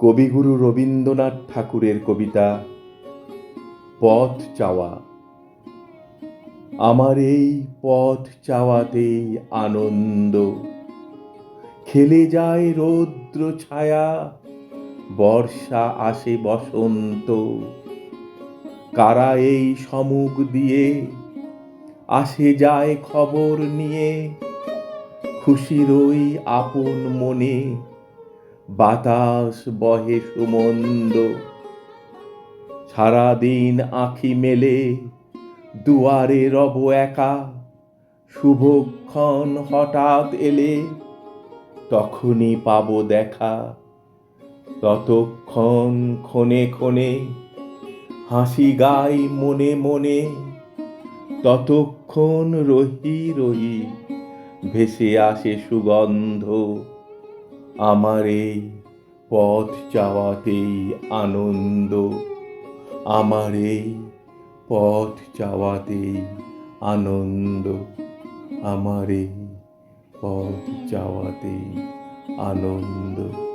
কবিগুরু রবীন্দ্রনাথ ঠাকুরের কবিতা, পথ চাওয়া। আমার এই পথ চাওয়াতেই আনন্দ। খেলে যায় রৌদ্র ছায়া, বর্ষা আসে বসন্ত। কারা এই সমুখ দিয়ে আসে যায় খবর নিয়ে, খুশির ওই আপন মনে বাতাস বহে সুমন্দ। সারাদিন আঁখি মেলে, দুয়ারে রব একা। শুভক্ষণ হঠাৎ এলে, তখনই পাবো দেখা। ততক্ষণ ক্ষণে ক্ষণে হাসি গাই মনে মনে। ততক্ষণ রহি রহি ভেসে আসে সুগন্ধ। আমার এই পথ চাওয়াতেই আনন্দ। আমার এই পথ চাওয়াতেই আনন্দ। আমার এই পথ চাওয়াতেই আনন্দ।